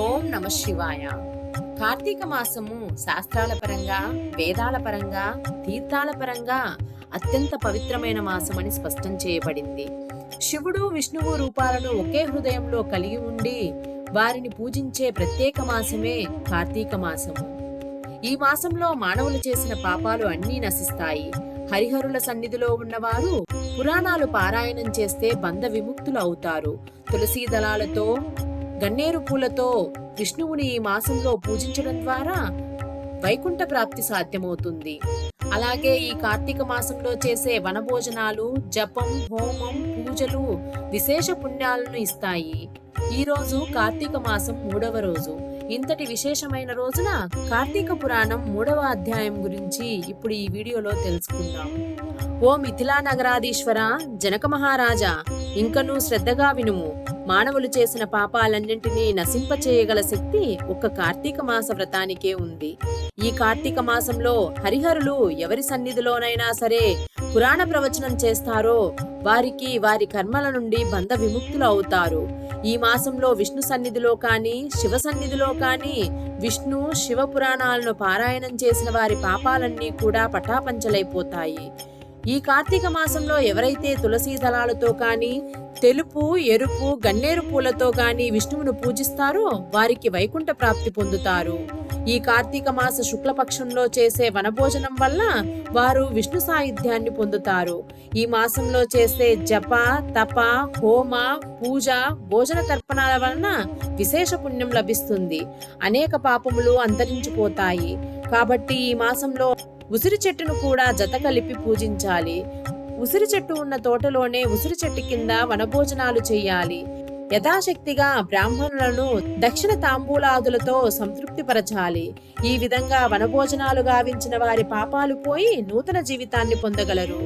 ఓం నమ శివాయ. కార్తీక మాసము శాస్త్రాల పరంగా వేదాల పరంగా తీర్థాల పరంగా అత్యంత పవిత్రమైన మాసమని స్పష్టం చేయబడింది. శివుడు విష్ణువు రూపాలను ఒకే హృదయంలో కలిగి ఉండి వారిని పూజించే ప్రత్యేక మాసమే కార్తీక మాసము. ఈ మాసంలో మానవులు చేసిన పాపాలు అన్నీ నశిస్తాయి. హరిహరుల సన్నిధిలో ఉన్నవారు పురాణాలు పారాయణం చేస్తే బంధ విముక్తులు అవుతారు. తులసీ దళాలతో గన్నేరు పూలతో విష్ణువుని ఈ మాసంలో పూజించడం ద్వారా వైకుంఠ ప్రాప్తి సాధ్యమవుతుంది. అలాగే ఈ కార్తీక మాసంలో చేసే వనభోజనాలు జపం హోమం పూజలు విశేష పుణ్యాలను ఇస్తాయి. ఈ రోజు కార్తీక మాసం మూడవ రోజు. ఇంతటి విశేషమైన రోజున కార్తీక పురాణం మూడవ అధ్యాయం గురించి ఇప్పుడు ఈ వీడియోలో తెలుసుకుందాం. ఓ మిథిలా నగరాధీశ్వర జనక మహారాజా ఇంకనూ శ్రద్ధగా వినుము. మానవులు చేసిన పాపాలన్నింటినీ నశింపచేయగల శక్తి ఒక్క కార్తీక మాస వ్రతానికే ఉంది. ఈ కార్తీక మాసంలో హరిహరులు ఎవరి సన్నిధిలోనైనా సరే పురాణ ప్రవచనం చేస్తారో వారికి వారి కర్మల నుండి బంధ విముక్తులు అవుతారు. ఈ మాసంలో విష్ణు సన్నిధిలో కానీ శివ సన్నిధిలో కానీ విష్ణు శివ పురాణాలను పారాయణం చేసిన వారి పాపాలన్నీ కూడా పటాపంచలైపోతాయి. ఈ కార్తీక మాసంలో ఎవరైతే తులసీ దళాలతో కానీ తెలుపు ఎరుపు గన్నేరు పూలతో కానీ విష్ణువును పూజిస్తారో వారికి వైకుంఠ ప్రాప్తి పొందుతారు. ఈ కార్తీక మాస శుక్లపక్షంలో చేసే వనభోజనం వల్ల వారు విష్ణు సాయుధ్యాన్ని పొందుతారు. ఈ మాసంలో చేసే జప తప హోమ పూజ భోజన తర్పణాల వలన విశేష పుణ్యం లభిస్తుంది. అనేక పాపములు అంతరించిపోతాయి. కాబట్టి ఈ మాసంలో ఉసిరి చెట్టును కూడా జత కలిపి పూజించాలి. ఉసిరి చెట్టు ఉన్న తోటలోనే ఉసిరి చెట్టు కింద వనభోజనాలు చేయాలి. యథాశక్తిగా బ్రాహ్మణులను దక్షిణ తాంబూలాదులతో సంతృప్తిపరచాలి. ఈ విధంగా వనభోజనాలు గావించిన వారి పాపాలు పోయి నూతన జీవితాన్ని పొందగలరు.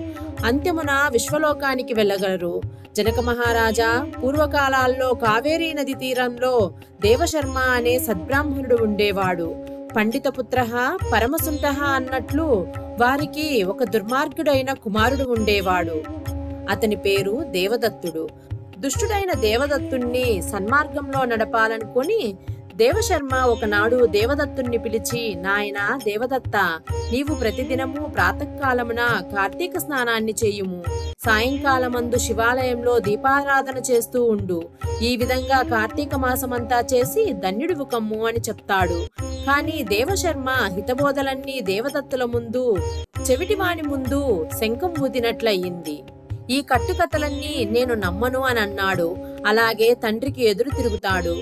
అంత్యమున విశ్వలోకానికి వెళ్ళగలరు. జనక మహారాజా పూర్వకాలాల్లో కావేరీ నది తీరంలో దేవశర్మ అనే సద్బ్రాహ్మణుడు ఉండేవాడు. పండితపుత్ర పరమసుంట అన్నట్లు వారికి ఒక దుర్మార్గుడైన కుమారుడు ఉండేవాడు. అతని పేరు దేవదత్తుడు. దుష్టుడైన దేవదత్తుణ్ణి సన్మార్గంలో నడపాలనుకొని దేవశర్మ ఒకనాడు దేవదత్తుణ్ణి పిలిచి నాయన దేవదత్త నీవు ప్రతిదినము ప్రాతకాలమున కార్తీక స్నానాన్ని చేయుము. సాయంకాలమందు శివాలయంలో దీపారాధన చేస్తూ ఉండు. ఈ విధంగా కార్తీక మాసమంతా చేసి ధన్యుడివు కమ్ము అని చెప్తాడు. కాని దేవశర్మ హితబోధలన్నీ దేవదత్తుల ముందు చెవిటివాని ముందు శంఖం ఊదినట్లయింది. ఈ కట్టుకథలన్నీ నేను నమ్మను అని అన్నాడు అలాగే తండ్రికి ఎదురు తిరుగుతాడు.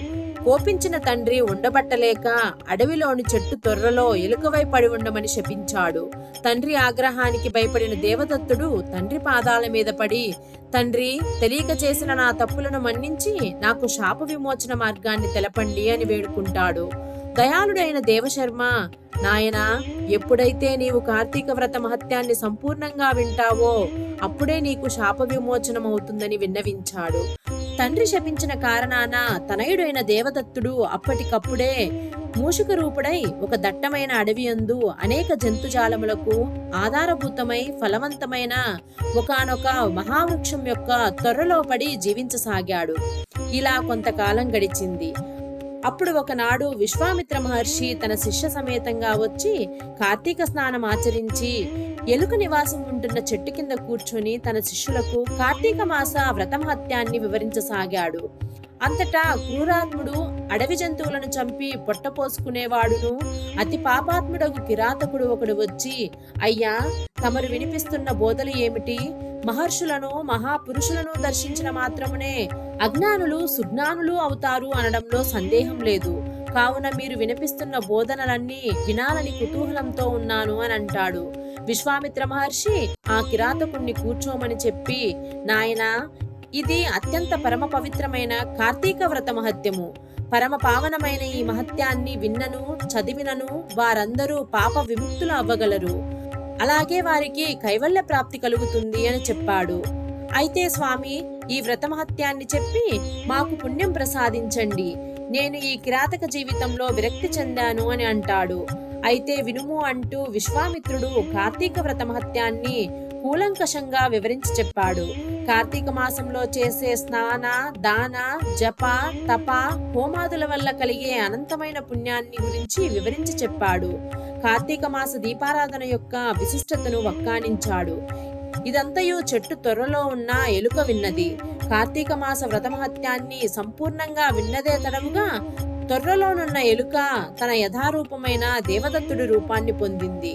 కోపించిన తండ్రి ఉండబట్టలేక అడవిలోని చెట్టు తొర్రలో ఎలుకవై పడి ఉండమని శపించాడు. తండ్రి ఆగ్రహానికి భయపడిన దేవదత్తుడు తండ్రి పాదాల మీద పడి తండ్రి తెలియక చేసిన నా తప్పులను మన్నించి నాకు శాప విమోచన మార్గాన్ని తెలపండి అని వేడుకుంటాడు. దయాళుడైన దేవశర్మ నాయనా ఎప్పుడైతే నీవు కార్తీక వ్రత మహత్యాన్ని సంపూర్ణంగా వింటావో అప్పుడే నీకు శాప విమోచనం అవుతుందని విన్నవించాడు. తండ్రి శపించిన కారణాన తనయుడైన దేవదత్తుడు అప్పటికప్పుడే మూషిక రూపుడై ఒక దట్టమైన అడవియందు అనేక జంతుజాలములకు ఆధారభూతమై ఫలవంతమైన ఒకనొక మహావృక్షం యొక్క త్వరలో పడి జీవించసాగాడు. ఇలా కొంతకాలం గడిచింది. అప్పుడు ఒకనాడు విశ్వామిత్ర మహర్షి తన శిష్య సమేతంగా వచ్చి కార్తీక స్నానం ఆచరించి ఎలుక నివాసం ఉంటున్న చెట్టు కింద కూర్చొని తన శిష్యులకు కార్తీక మాస వ్రతమహత్యాన్ని వివరించసాగాడు. అంతటా క్రూరాత్ముడు అడవి జంతువులను చంపి పొట్టపోసుకునేవాడును అతి పాపాత్ముడకు కిరాతకుడు ఒకడు వచ్చి అయ్యా తమరు వినిపిస్తున్న బోధలు ఏమిటి? మహర్షులను మహాపురుషులను దర్శించిన మాత్రమునే అజ్ఞానులు సుజ్ఞానులు అవుతారు అనడంలో సందేహం లేదు. కావున మీరు వినిపిస్తున్న బోధనలన్నీ వినాలని కుతూహలంతో ఉన్నాను అని అంటాడు. విశ్వామిత్ర మహర్షి ఆ కిరాతకుణ్ణి కూర్చోమని చెప్పి నాయనా ఇది అత్యంత పరమ పవిత్రమైన కార్తీక వ్రత మహత్యము. పరమ పావనమైన ఈ మహత్యాన్ని విన్నను చదివినను వారందరూ పాప విముక్తులు అవ్వగలరు. అలాగే వారికి కైవల్య ప్రాప్తి కలుగుతుంది అని చెప్పాడు. అయితే స్వామి ఈ వ్రతమహత్యాన్ని చెప్పి మాకు పుణ్యం ప్రసాదించండి. నేను ఈ కిరాతక జీవితంలో విరక్తి చెందాను అని అంటాడు. అయితే వినుము అంటూ విశ్వామిత్రుడు కార్తీక వ్రతమహత్యాన్ని కూలంకషంగా వివరించి చెప్పాడు. కార్తీక మాసంలో చేసే స్నాన దాన జప తప హోమాదుల వల్ల కలిగే అనంతమైన పుణ్యాన్ని గురించి వివరించి చెప్పాడు. కార్తీక మాస దీపారాధన యొక్క విశిష్టతను వక్కానించాడు. ఇదంతయు చెట్టు త్వరలో ఉన్న ఎలుక విన్నది. కార్తీక మాస వ్రతమహత్యాన్ని సంపూర్ణంగా విన్నదే తడవుగా తొర్రలోనున్న ఎలుక తన యథారూపమైన దేవదత్తుడి రూపాన్ని పొందింది.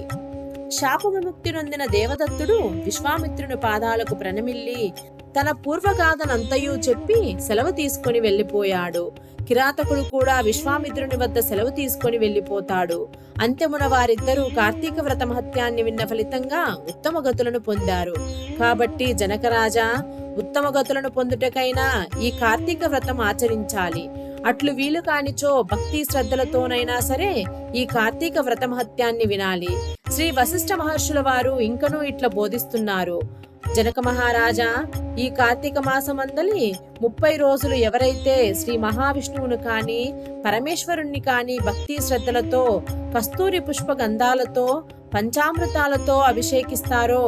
శాప విముక్తి నొందిన దేవదత్తుడు విశ్వామిత్రుని పాదాలకు ప్రణమిల్లి తన పూర్వగాథనంతయూ చెప్పి సెలవు తీసుకొని వెళ్ళిపోయాడు. కిరాతకుడు కూడా విశ్వామిత్రుని వద్ద సెలవు తీసుకొని వెళ్ళిపోతాడు అంత్యమున వారిద్దరూ కార్తీక వ్రత మహత్యాన్ని విన్న ఫలితంగా ఉత్తమ గతులను పొందారు. కాబట్టి జనకరాజా ఉత్తమ గతులను పొందుటకైనా ఈ కార్తీక వ్రతం ఆచరించాలి. అట్లు వీలు కానిచో భక్తి శ్రద్ధలతోనైనా సరే ఈ కార్తీక వ్రత మహత్యాన్ని వినాలి. శ్రీ వశిష్ఠ మహర్షుల వారు ఇంకనూ ఇట్లా బోధిస్తున్నారు. జనక మహారాజా ఈ కార్తీక మాసమందలి ముప్పై రోజులు ఎవరైతే శ్రీ మహావిష్ణువును కాని పరమేశ్వరుణ్ణి కాని భక్తి శ్రద్ధలతో కస్తూరి పుష్ప గంధాలతో పంచామృతాలతో అభిషేకిస్తారో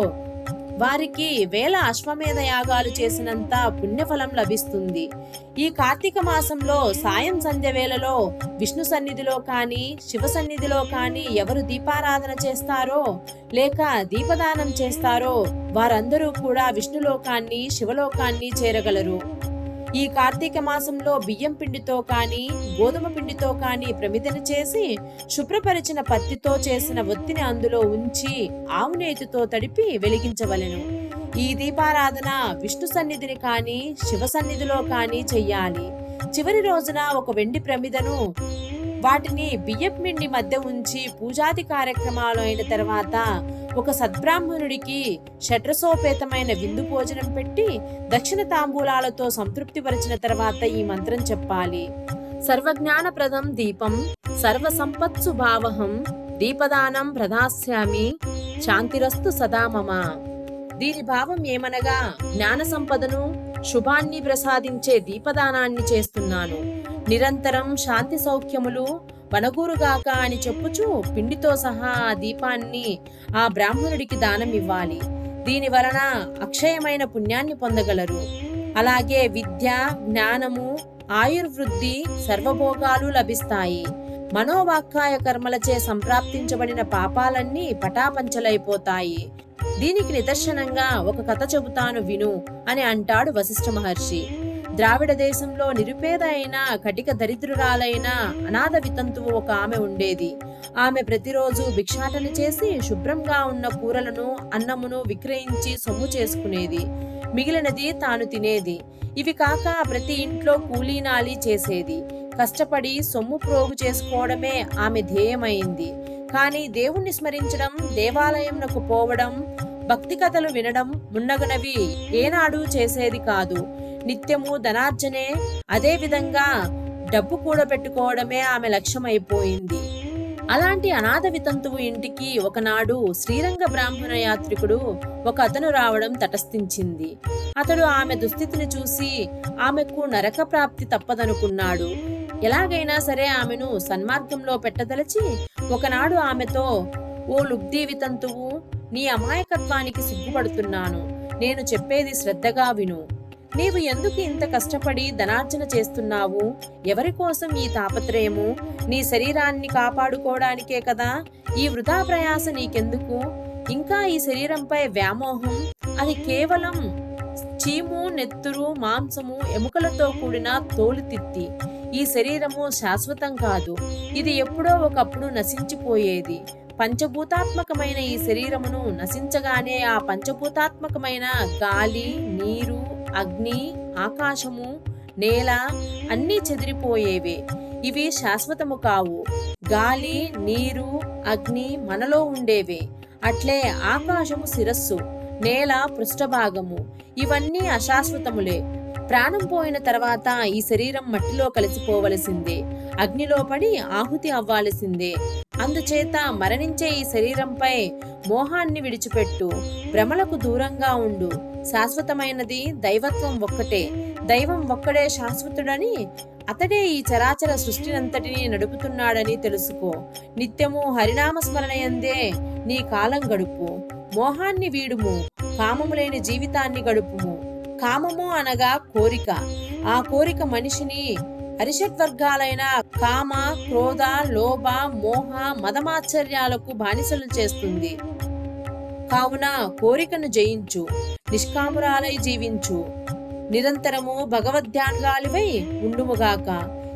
వారికి వేల అశ్వమేధ యాగాలు చేసినంత పుణ్యఫలం లభిస్తుంది. ఈ కార్తీక మాసంలో సాయం సంధ్య వేళలో విష్ణు సన్నిధిలో కానీ శివ సన్నిధిలో కానీ ఎవరు దీపారాధన చేస్తారో లేక దీపదానం చేస్తారో వారందరూ కూడా విష్ణులోకాన్ని శివలోకాన్ని చేరగలరు. ఈ కార్తీక మాసంలో బియ్యం పిండితో కానీ గోధుమ పిండితో కానీ ప్రమిదన చేసి శుభ్రపరిచిన పత్తితో చేసిన ఒత్తిని అందులో ఉంచి ఆవు నేతితో తడిపి వెలిగించవలెను. ఈ దీపారాధన విష్ణు సన్నిధిని కానీ శివ సన్నిధిలో కానీ చెయ్యాలి. చివరి రోజున ఒక వెండి ప్రమిదను వాటిని బియ్యపు పిండి మధ్య ఉంచి పూజాది కార్యక్రమాలు అయిన తర్వాత ఒక సద్బ్రాహ్మణుడికి షడ్రసోపేతమైన విందు భోజనం పెట్టి దక్షిణ తాంబూలాలతో సంతృప్తిపరిచిన తర్వాత ఈ మంత్రం చెప్పాలి. సర్వజ్ఞానప్రదం దీపం సర్వ సంపత్సు భావహం దీపదానం ప్రదాస్యామి శాంతిరస్తు సదా మమ. దీని భావం ఏమనగా జ్ఞాన సంపదను శుభాన్ని ప్రసాదించే దీపదానాన్ని చేస్తున్నాను. నిరంతరం శాంతి సౌఖ్యములు వనగూరుగాక అని చెప్పుచు పిండితో సహా ఆ దీపాన్ని ఆ బ్రాహ్మణుడికి దానం ఇవ్వాలి. దీని వలన అక్షయమైన పుణ్యాన్ని పొందగలరు. అలాగే విద్య జ్ఞానము ఆయుర్వృద్ధి సర్వభోగాలు లభిస్తాయి. మనోవాక్కాయ కర్మలచే సంప్రాప్తించబడిన పాపాలన్నీ పటాపంచలైపోతాయి. దీనికి నిదర్శనంగా ఒక కథ చెబుతాను విను అని అంటాడు వశిష్ఠ మహర్షి. ద్రావిడ దేశంలో నిరుపేద అయిన కటిక దరిద్రురాలైన అనాథ వితంతువు ఒక ఆమె ఉండేది. ఆమె ప్రతిరోజు భిక్షాటన చేసి శుభ్రంగా ఉన్న కూరలను అన్నమును విక్రయించి సొమ్ము చేసుకునేది. మిగిలినది తాను తినేది. ఇవి కాక ప్రతి ఇంట్లో కూలీనాలి చేసేది. కష్టపడి సొమ్ము ప్రోగు చేసుకోవడమే ఆమె ధ్యేయమైంది. కానీ దేవుణ్ణి స్మరించడం దేవాలయంనకు పోవడం భక్తి కథలు వినడం మున్నగునవి ఏనాడు చేసేది కాదు. నిత్యము ధనార్జనే. అదే విధంగా డబ్బు కూడబెట్టుకోవడమే ఆమె లక్ష్యమైపోయింది. అలాంటి అనాథ వితంతువు ఇంటికి ఒకనాడు శ్రీరంగ బ్రాహ్మణ యాత్రికుడు ఒక అతను రావడం తటస్థించింది. అతడు ఆమె దుస్థితిని చూసి ఆమెకు నరక ప్రాప్తి తప్పదనుకున్నాడు. ఎలాగైనా సరే ఆమెను సన్మార్గంలో పెట్టదలచి ఒకనాడు ఆమెతో ఓ లుబ్ధి వితంతువు నీ అమాయకత్వానికి సిగ్గుపడుతున్నాను. నేను చెప్పేది శ్రద్ధగా విను. నీవు ఎందుకు ఇంత కష్టపడి ధనార్జన చేస్తున్నావు? ఎవరి కోసం ఈ తాపత్రయము? నీ శరీరాన్ని కాపాడుకోవడానికే కదా? ఈ వృధా ప్రయాస నీకెందుకు? ఇంకా ఈ శరీరంపై వ్యామోహం? అది కేవలం చీము నెత్తురు మాంసము ఎముకలతో కూడిన తోలుతిత్తి. ఈ శరీరము శాశ్వతం కాదు. ఇది ఎప్పుడో ఒకప్పుడు నశించిపోయేది. పంచభూతాత్మకమైన ఈ శరీరమును నశించగానే ఆ పంచభూతాత్మకమైన గాలి నీరు అగ్ని ఆకాశము నేల అన్నీ చెదిరిపోయేవే. ఇవి శాశ్వతము కావు. గాలి నీరు అగ్ని మనలో ఉండేవే. అట్లే ఆకాశము శిరస్సు నేల పృష్ఠభాగము. ఇవన్నీ అశాశ్వతములే. ప్రాణం పోయిన తర్వాత ఈ శరీరం మట్టిలో కలిసిపోవలసిందే. అగ్నిలో పడి ఆహుతి అవ్వాల్సిందే. అందుచేత మరణించే ఈ శరీరంపై మోహాన్ని విడిచిపెట్టు. భ్రమలకు దూరంగా ఉండు. శాశ్వతమైనది దైవత్వం ఒక్కటే. దైవం ఒక్కడే శాశ్వతుడని అతడే ఈ చరాచర సృష్టినంతటిని నడుపుతున్నాడని తెలుసుకో. నిత్యము హరినామ స్మరణయందే నీ కాలం గడుపు. మోహాన్ని వీడుము కామము లేని జీవితాన్ని గడుపుము. కామము అనగా కోరిక. ఆ కోరిక మనిషిని అరిషడ్వర్గాలైన కామ క్రోధ లోభ మోహ మదమాశ్చర్యాలకు బానిసలు చేస్తుంది. కావున కోరికను జయించు నిష్కామురాలై జీవించు. నిరంతరము భగవద్ధ్యానురాలివై ఉండుముగాక.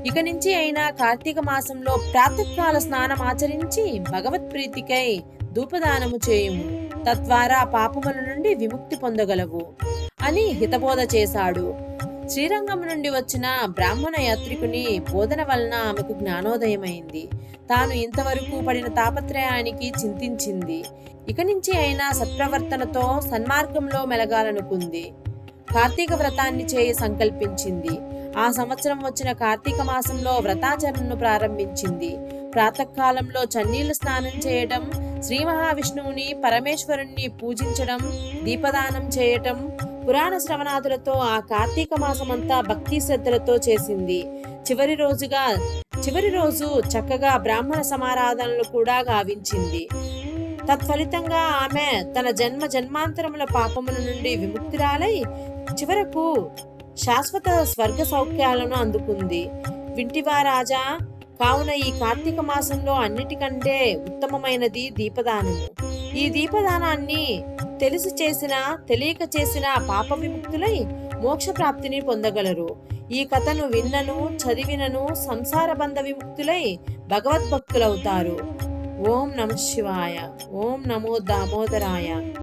ఇక నుంచి అయినా కార్తీక మాసంలో ప్రాతకాల స్నానం ఆచరించి భగవత్ప్రీతికై ధూపదానము చేయుము. తద్వారా పాపముల నుండి విముక్తి పొందగలవు అని హితబోధ చేశాడు. శ్రీరంగం నుండి వచ్చిన బ్రాహ్మణ యాత్రికుని బోధన వలన ఆమెకు జ్ఞానోదయమైంది. తాను ఇంతవరకు పడిన తాపత్రయానికి చింతించింది. ఇక నుంచి అయినా సత్ప్రవర్తనతో సన్మార్గంలో మెలగాలనుకుంది. కార్తీక వ్రతాన్ని చేయ సంకల్పించింది. ఆ సంవత్సరం వచ్చిన కార్తీక మాసంలో వ్రతాచరణను ప్రారంభించింది. ప్రాతకాలంలో చన్నీళ్ళు స్నానం చేయటం శ్రీ మహావిష్ణువుని పరమేశ్వరుణ్ణి పూజించడం దీపదానం చేయటం పురాణ శ్రవణాదులతో ఆ కార్తీక మాసమంతా భక్తి శ్రద్ధలతో చేసింది. చివరి రోజుగా చివరి రోజు చక్కగా బ్రాహ్మణ సమారాధనలు కూడా గావించింది. తత్ఫలితంగా ఆమె తన జన్మ జన్మాంతరముల పాపముల నుండి విముక్తురాలై చివరకు శాశ్వత స్వర్గ సౌఖ్యాలను అందుకుంది. వింటివా రాజా కావున ఈ కార్తీక మాసంలో అన్నిటికంటే ఉత్తమమైనది దీపదానము. ఈ దీపదానాన్ని తెలిసి చేసిన తెలియక చేసిన పాప విముక్తులై మోక్ష ప్రాప్తిని పొందగలరు. ఈ కథను విన్నను చదివినను సంసార బంధ విముక్తులై భగవద్భక్తులవుతారు. ఓం నమ శివాయ ఓం నమో దామోదరాయ.